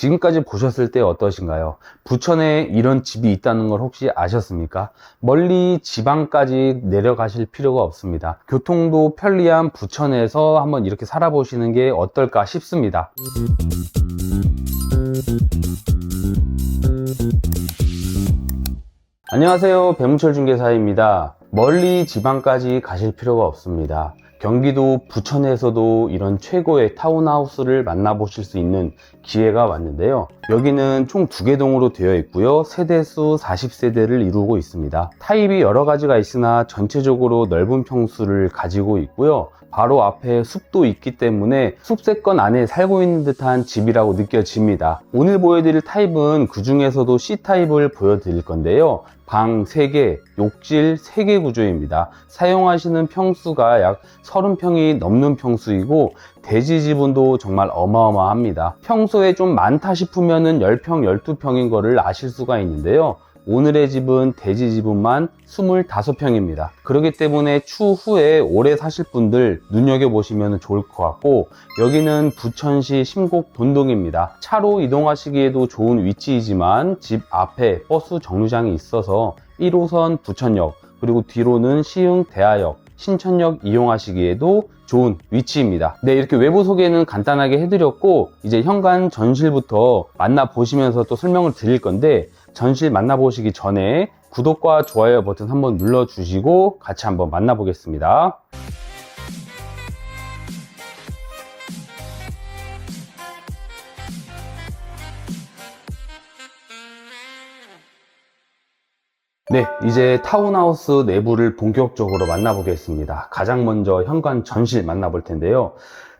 지금까지 보셨을 때 어떠신가요? 부천에 이런 집이 있다는 걸 혹시 아셨습니까? 멀리 지방까지 내려가실 필요가 없습니다. 교통도 편리한 부천에서 한번 이렇게 살아보시는 게 어떨까 싶습니다. 안녕하세요. 배문철 중개사입니다. 멀리 지방까지 가실 필요가 없습니다. 경기도 부천에서도 이런 최고의 타운하우스를 만나보실 수 있는 기회가 왔는데요. 여기는 총 두 개 동으로 되어 있고요. 세대수 40세대를 이루고 있습니다. 타입이 여러 가지가 있으나 전체적으로 넓은 평수를 가지고 있고요. 바로 앞에 숲도 있기 때문에 숲세권 안에 살고 있는 듯한 집이라고 느껴집니다. 오늘 보여드릴 타입은 그 중에서도 C타입을 보여드릴 건데요. 방 3개, 욕실 3개 구조입니다. 사용하시는 평수가 약 30평이 넘는 평수이고 대지 지분도 정말 어마어마합니다. 평소에 좀 많다 싶으면은 10평, 12평인 거를 아실 수가 있는데요. 오늘의 집은 대지 지분만 25평입니다. 그렇기 때문에 추후에 오래 사실 분들 눈여겨보시면 좋을 것 같고 여기는 부천시 심곡 본동입니다. 차로 이동하시기에도 좋은 위치이지만 집 앞에 버스 정류장이 있어서 1호선 부천역 그리고 뒤로는 시흥 대하역 신천역 이용하시기에도 좋은 위치입니다. 네, 이렇게 외부 소개는 간단하게 해드렸고, 이제 현관 전실부터 만나보시면서 또 설명을 드릴 건데, 전실 만나보시기 전에 구독과 좋아요 버튼 한번 눌러주시고 같이 한번 만나보겠습니다. 네, 이제 타운하우스 내부를 본격적으로 만나보겠습니다. 가장 먼저 현관 전실 만나볼 텐데요.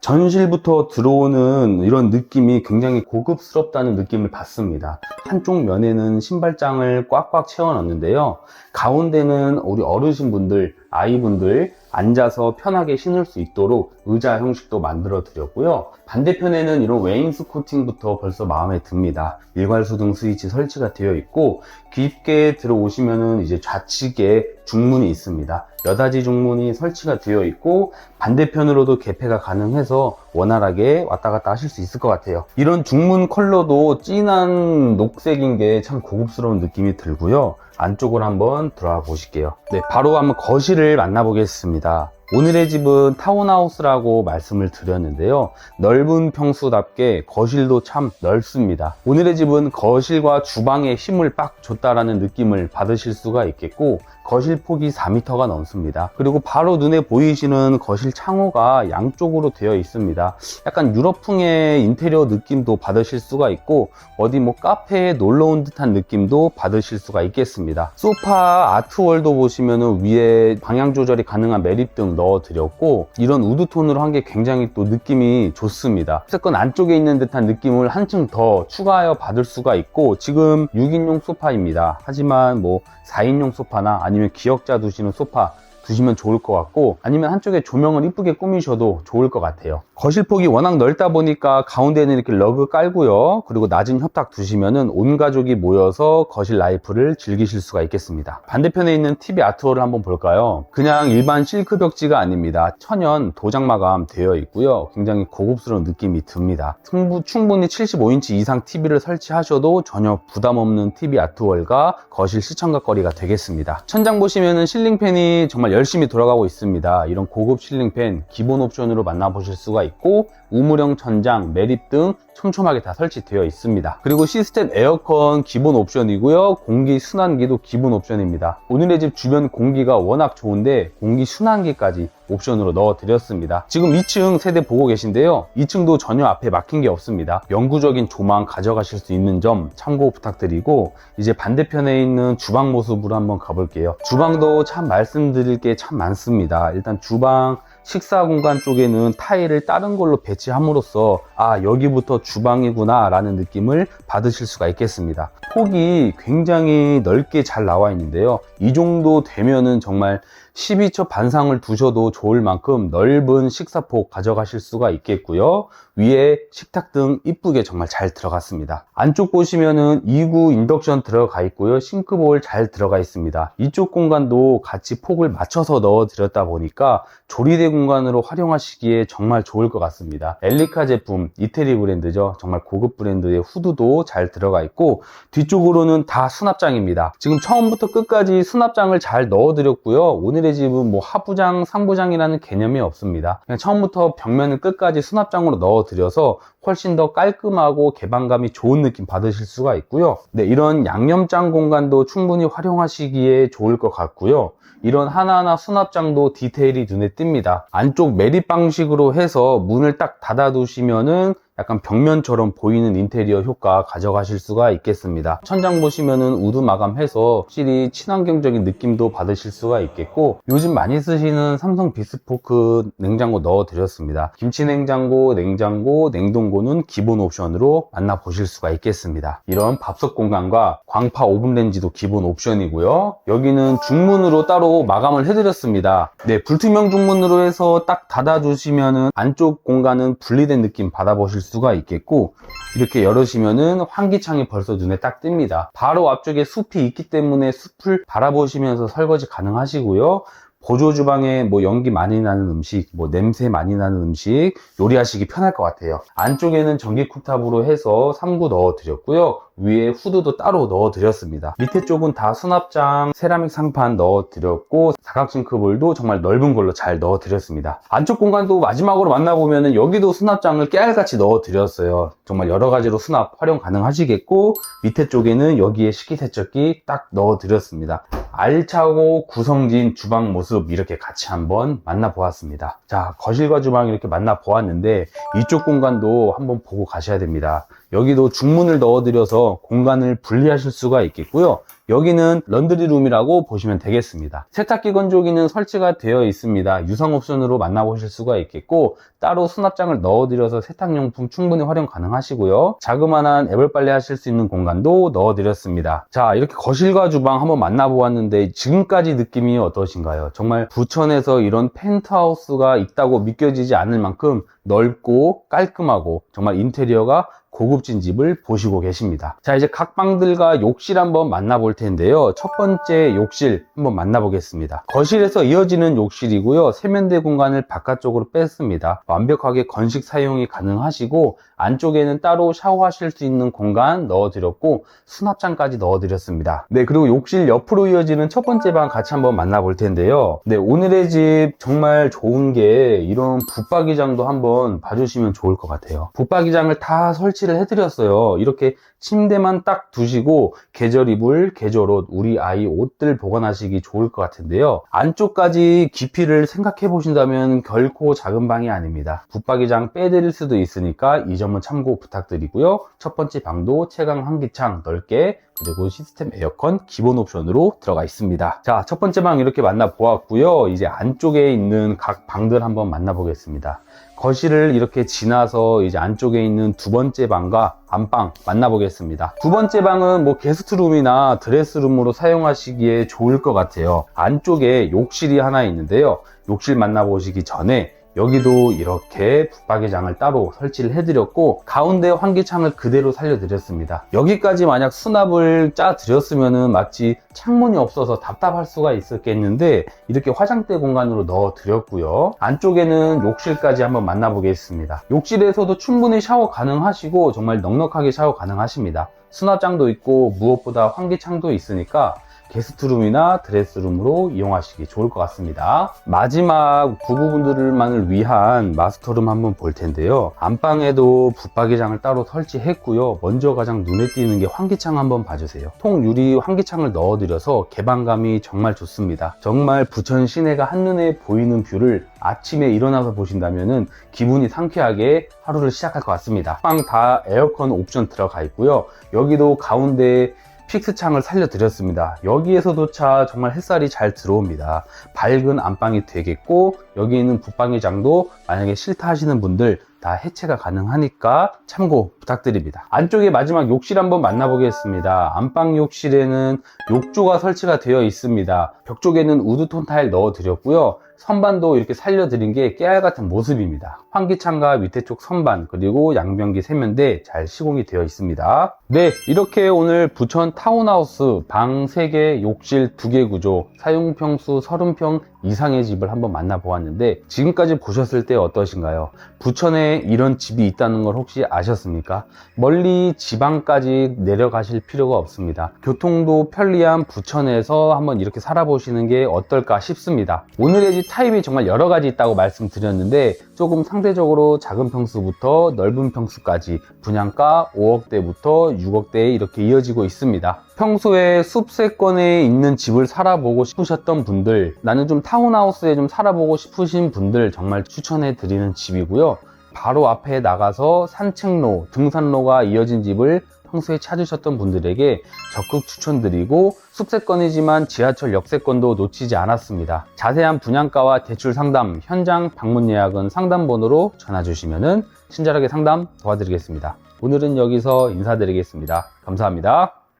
전실부터 들어오는 이런 느낌이 굉장히 고급스럽다는 느낌을 받습니다. 한쪽 면에는 신발장을 꽉꽉 채워 넣는데요. 가운데는 우리 어르신분들, 아이분들 앉아서 편하게 신을 수 있도록 의자 형식도 만들어 드렸고요. 반대편에는 이런 웨인스 코팅부터 벌써 마음에 듭니다. 일괄수 등 스위치 설치가 되어 있고 깊게 들어오시면은 이제 좌측에 중문이 있습니다. 여닫이 중문이 설치가 되어 있고 반대편으로도 개폐가 가능해서 원활하게 왔다 갔다 하실 수 있을 것 같아요. 이런 중문 컬러도 진한 녹색인 게 참 고급스러운 느낌이 들고요. 안쪽으로 한번 들어가 보실게요. 네, 바로 한번 거실을 만나보겠습니다. 오늘의 집은 타운하우스라고 말씀을 드렸는데요. 넓은 평수답게 거실도 참 넓습니다. 오늘의 집은 거실과 주방에 힘을 빡 줬다라는 느낌을 받으실 수가 있겠고 거실 폭이 4m가 넘습니다. 그리고 바로 눈에 보이시는 거실 창호가 양쪽으로 되어 있습니다. 약간 유럽풍의 인테리어 느낌도 받으실 수가 있고 어디 뭐 카페에 놀러 온 듯한 느낌도 받으실 수가 있겠습니다. 소파 아트월도 보시면은 위에 방향 조절이 가능한 매립등 넣어 드렸고 이런 우드톤으로 한 게 굉장히 또 느낌이 좋습니다. 어쨌건 안쪽에 있는 듯한 느낌을 한층 더 추가하여 받을 수가 있고 지금 6인용 소파입니다. 하지만 뭐 4인용 소파나 아니면 기역자 두시는 소파 두시면 좋을 것 같고 아니면 한쪽에 조명을 이쁘게 꾸미셔도 좋을 것 같아요 거실 폭이 워낙 넓다 보니까 가운데는 이렇게 러그 깔고요. 그리고 낮은 협탁 두시면은 온 가족이 모여서 거실 라이프를 즐기실 수가 있겠습니다. 반대편에 있는 TV 아트월을 한번 볼까요? 그냥 일반 실크 벽지가 아닙니다. 천연 도장 마감 되어 있고요. 굉장히 고급스러운 느낌이 듭니다. 충분히 75인치 이상 TV를 설치하셔도 전혀 부담 없는 TV 아트월과 거실 시청각 거리가 되겠습니다. 천장 보시면은 실링팬이 정말 열심히 돌아가고 있습니다. 이런 고급 실링팬 기본 옵션으로 만나보실 수가 있고 우물형 천장, 매립 등 촘촘하게 다 설치되어 있습니다. 그리고 시스템 에어컨 기본 옵션이고요. 공기 순환기도 기본 옵션입니다. 오늘의 집 주변 공기가 워낙 좋은데 공기 순환기까지 옵션으로 넣어 드렸습니다. 지금 2층 세대 보고 계신데요. 2층도 전혀 앞에 막힌 게 없습니다. 영구적인 조망 가져가실 수 있는 점 참고 부탁드리고 이제 반대편에 있는 주방 모습으로 한번 가볼게요. 주방도 참 말씀드릴 게 참 많습니다. 일단 주방 식사 공간 쪽에는 타일을 다른 걸로 배치함으로써 아 여기부터 주방이구나 라는 느낌을 받으실 수가 있겠습니다. 폭이 굉장히 넓게 잘 나와 있는데요. 이 정도 되면은 정말 12첩 반상을 두셔도 좋을 만큼 넓은 식사폭 가져가실 수가 있겠고요. 위에 식탁 등 이쁘게 정말 잘 들어갔습니다. 안쪽 보시면은 2구 인덕션 들어가 있고요. 싱크볼 잘 들어가 있습니다. 이쪽 공간도 같이 폭을 맞춰서 넣어 드렸다 보니까 조리대 공간으로 활용하시기에 정말 좋을 것 같습니다. 엘리카 제품 이태리 브랜드죠. 정말 고급 브랜드의 후드도 잘 들어가 있고 뒤쪽으로는 다 수납장입니다. 지금 처음부터 끝까지 수납장을 잘 넣어 드렸고요. 오늘 의 집은 뭐 하부장, 상부장이라는 개념이 없습니다. 그냥 처음부터 벽면을 끝까지 수납장으로 넣어 드려서 훨씬 더 깔끔하고 개방감이 좋은 느낌 받으실 수가 있고요. 네, 이런 양념장 공간도 충분히 활용하시기에 좋을 것 같고요. 이런 하나하나 수납장도 디테일이 눈에 띕니다. 안쪽 매립 방식으로 해서 문을 딱 닫아 두시면은 약간 벽면처럼 보이는 인테리어 효과 가져가실 수가 있겠습니다. 천장 보시면은 우드 마감해서 확실히 친환경적인 느낌도 받으실 수가 있겠고 요즘 많이 쓰시는 삼성 비스포크 냉장고 넣어 드렸습니다. 김치 냉장고, 냉장고, 냉동고 는 기본 옵션으로 만나보실 수가 있겠습니다. 이런 밥솥 공간과 광파 오븐 렌지도 기본 옵션이고요. 여기는 중문으로 따로 마감을 해드렸습니다. 네, 불투명 중문으로 해서 딱 닫아주시면은 안쪽 공간은 분리된 느낌 받아보실 수가 있겠고 이렇게 열으시면은 환기창이 벌써 눈에 딱 띕니다. 바로 앞쪽에 숲이 있기 때문에 숲을 바라보시면서 설거지 가능하시고요. 보조 주방에 뭐 연기 많이 나는 음식, 뭐 냄새 많이 나는 음식 요리하시기 편할 것 같아요. 안쪽에는 전기 쿡탑으로 해서 3구 넣어 드렸고요. 위에 후드도 따로 넣어 드렸습니다. 밑에 쪽은 다 수납장, 세라믹 상판 넣어 드렸고 사각 싱크볼도 정말 넓은 걸로 잘 넣어 드렸습니다. 안쪽 공간도 마지막으로 만나보면은 여기도 수납장을 깨알같이 넣어 드렸어요. 정말 여러 가지로 수납 활용 가능하시겠고 밑에 쪽에는 여기에 식기세척기 딱 넣어 드렸습니다. 알차고 구성진 주방 모습 이렇게 같이 한번 만나보았습니다. 자, 거실과 주방 이렇게 만나보았는데 이쪽 공간도 한번 보고 가셔야 됩니다. 여기도 중문을 넣어드려서 공간을 분리하실 수가 있겠고요. 여기는 런드리룸이라고 보시면 되겠습니다. 세탁기 건조기는 설치가 되어 있습니다. 유상 옵션으로 만나보실 수가 있겠고 따로 수납장을 넣어드려서 세탁용품 충분히 활용 가능하시고요. 자그마한 애벌 빨래 하실 수 있는 공간도 넣어드렸습니다. 자 이렇게 거실과 주방 한번 만나보았는데 지금까지 느낌이 어떠신가요? 정말 부천에서 이런 펜트하우스가 있다고 믿겨지지 않을 만큼 넓고 깔끔하고 정말 인테리어가 고급진 집을 보시고 계십니다. 자, 이제 각 방들과 욕실 한번 만나볼 텐데요. 첫 번째 욕실 한번 만나보겠습니다. 거실에서 이어지는 욕실이고요. 세면대 공간을 바깥쪽으로 뺐습니다. 완벽하게 건식 사용이 가능하시고 안쪽에는 따로 샤워하실 수 있는 공간 넣어드렸고 수납장까지 넣어드렸습니다. 네, 그리고 욕실 옆으로 이어지는 첫 번째 방 같이 한번 만나볼 텐데요. 네, 오늘의 집 정말 좋은 게 이런 붙박이장도 한번 봐주시면 좋을 것 같아요. 붙박이장을 다 설치 를 해드렸어요. 이렇게 침대만 딱 두시고 계절 이불, 계절 옷, 우리 아이 옷들 보관하시기 좋을 것 같은데요. 안쪽까지 깊이를 생각해 보신다면 결코 작은 방이 아닙니다. 붙박이장 빼드릴 수도 있으니까 이 점은 참고 부탁드리고요. 첫 번째 방도 채광 환기창 넓게 그리고 시스템 에어컨 기본 옵션으로 들어가 있습니다. 자, 첫 번째 방 이렇게 만나 보았고요. 이제 안쪽에 있는 각 방들 한번 만나 보겠습니다. 거실을 이렇게 지나서 이제 안쪽에 있는 두 번째 방과 안방 만나보겠습니다. 두 번째 방은 뭐 게스트룸이나 드레스룸으로 사용하시기에 좋을 것 같아요. 안쪽에 욕실이 하나 있는데요. 욕실 만나보시기 전에 여기도 이렇게 붙박이장을 따로 설치를 해드렸고 가운데 환기창을 그대로 살려드렸습니다. 여기까지 만약 수납을 짜 드렸으면 마치 창문이 없어서 답답할 수가 있었겠는데 이렇게 화장대 공간으로 넣어 드렸고요. 안쪽에는 욕실까지 한번 만나보겠습니다. 욕실에서도 충분히 샤워 가능하시고 정말 넉넉하게 샤워 가능하십니다. 수납장도 있고 무엇보다 환기창도 있으니까 게스트룸이나 드레스룸으로 이용하시기 좋을 것 같습니다. 마지막 부부분들만을 위한 마스터룸 한번 볼 텐데요. 안방에도 붙박이장을 따로 설치했고요. 먼저 가장 눈에 띄는 게 환기창 한번 봐주세요. 통 유리 환기창을 넣어드려서 개방감이 정말 좋습니다. 정말 부천 시내가 한눈에 보이는 뷰를 아침에 일어나서 보신다면 기분이 상쾌하게 하루를 시작할 것 같습니다. 방 다 에어컨 옵션 들어가 있고요. 여기도 가운데 픽스 창을 살려드렸습니다. 여기에서도차 정말 햇살이 잘 들어옵니다. 밝은 안방이 되겠고 여기 있는 붙박이장도 만약에 싫다 하시는 분들 다 해체가 가능하니까 참고 부탁드립니다. 안쪽에 마지막 욕실 한번 만나보겠습니다. 안방 욕실에는 욕조가 설치가 되어 있습니다. 벽 쪽에는 우드톤 타일 넣어 드렸고요. 선반도 이렇게 살려드린 게 깨알 같은 모습입니다. 환기창과 밑에 쪽 선반 그리고 양변기 세면대 잘 시공이 되어 있습니다. 네 이렇게 오늘 부천 타운하우스 방 3개 욕실 2개 구조 사용평수 30평 이상의 집을 한번 만나보았는데 지금까지 보셨을 때 어떠신가요? 부천에 이런 집이 있다는 걸 혹시 아셨습니까? 멀리 지방까지 내려가실 필요가 없습니다. 교통도 편리한 부천에서 한번 이렇게 살아보시는 게 어떨까 싶습니다. 오늘의 집 타입이 정말 여러 가지 있다고 말씀드렸는데 조금 상대적으로 작은 평수부터 넓은 평수까지 분양가 5억대부터 6억대에 이렇게 이어지고 있습니다. 평소에 숲세권에 있는 집을 살아보고 싶으셨던 분들, 나는 좀 타운하우스에 좀 살아보고 싶으신 분들 정말 추천해 드리는 집이고요. 바로 앞에 나가서 산책로, 등산로가 이어진 집을 평소에 찾으셨던 분들에게 적극 추천드리고 숲세권이지만 지하철 역세권도 놓치지 않았습니다. 자세한 분양가와 대출 상담, 현장 방문 예약은 상담번호로 전화 주시면 친절하게 상담 도와드리겠습니다. 오늘은 여기서 인사드리겠습니다. 감사합니다.